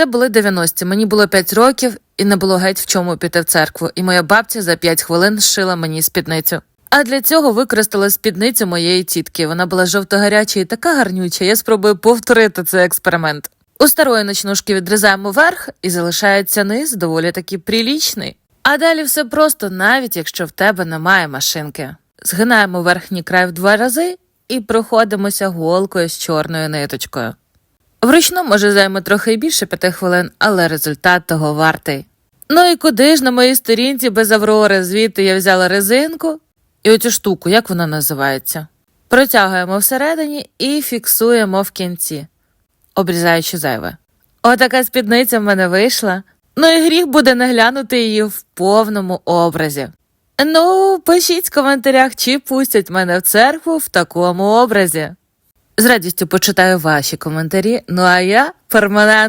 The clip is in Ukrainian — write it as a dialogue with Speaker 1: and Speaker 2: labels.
Speaker 1: це були 90-ті. Мені було 5 років і не було геть в чому піти в церкву, і моя бабця за 5 хвилин зшила мені спідницю. А для цього використала спідницю моєї тітки. Вона була жовто-гаряча і така гарнюча. Я спробую повторити цей експеримент. У старої ночнушки відрізаємо верх і залишається низ доволі таки прилічний. А далі все просто, навіть якщо в тебе немає машинки. Згинаємо верхній край в два рази і проходимося голкою з чорною ниточкою. Вручну може займе трохи більше п'яти хвилин, але результат того вартий. Ну і куди ж на моїй сторінці без аврори, звідти я взяла резинку і оцю штуку, як вона називається? Протягуємо всередині і фіксуємо в кінці, обрізаючи зайве. Отака спідниця в мене вийшла. Ну і гріх буде не глянути її в повному образі. Ну, пишіть в коментарях, чи пустять мене в церкву в такому образі. З радістю почитаю ваші коментарі. Ну а я перманент